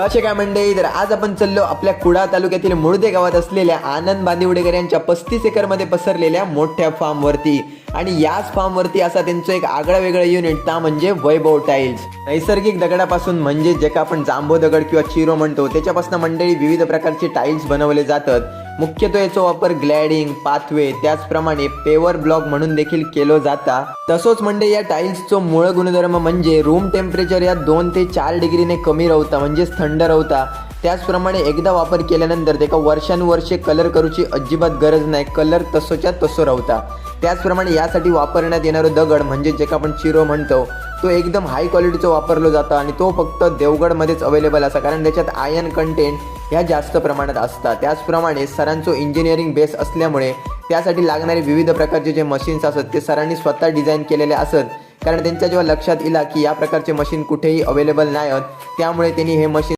असे काय मंडळी तर आज आपण चाललो आपल्या कुडा तालुक्यातील मुळदे गावात असलेल्या आनंद बांदिवडेकर यांच्या पस्तीस एकरमध्ये पसरलेल्या मोठ्या फार्मवरती आणि याच फार्मवरती असा त्यांचं एक आगळं वेगळं युनिट ता म्हणजे वैभव टाईल्स नैसर्गिक दगडापासून म्हणजे जे का आपण जांभो दगड किंवा चिरो म्हणतो त्याच्यापासून मंडळी विविध प्रकारचे टाईल्स बनवले जातात. मुख्यत्वे याचा वापर ग्लॅडिंग पाथवे त्याचप्रमाणे पेवर ब्लॉक म्हणून देखील केलो जाता. तसोच म्हणजे या टाईल्सचं मूळ गुणधर्म म्हणजे रूम टेम्परेचर या दोन ते चार डिग्रीने कमी रवता म्हणजेच थंड रवता. त्याचप्रमाणे एकदा वापर केल्यानंतर त्याका वर्षानुवर्षे कलर करूची अजिबात गरज नाही कलर तसोच्या तसो राहता त्याचप्रमाणे यासाठी वापरण्यात येणारं दगड म्हणजे जे का आपण चिरो म्हणतो तो एकदम हाय क्वालिटीचा वापरलो जातो आणि तो फक्त देवगडमध्येच अवेलेबल असा कारण त्याच्यात आयन कंटेंट ह्या जास्त प्रमाणात असतात. त्याचप्रमाणे सरांचो इंजिनिअरिंग बेस असल्यामुळे त्यासाठी लागणारे विविध प्रकारचे जे मशीन्स असत ते सरांनी स्वतः डिझाईन केलेले असत कारण त्यांच्या जेव्हा लक्षात येईल की या प्रकारचे मशीन कुठेही अवेलेबल नाही आहेत त्यामुळे त्यांनी हे मशीन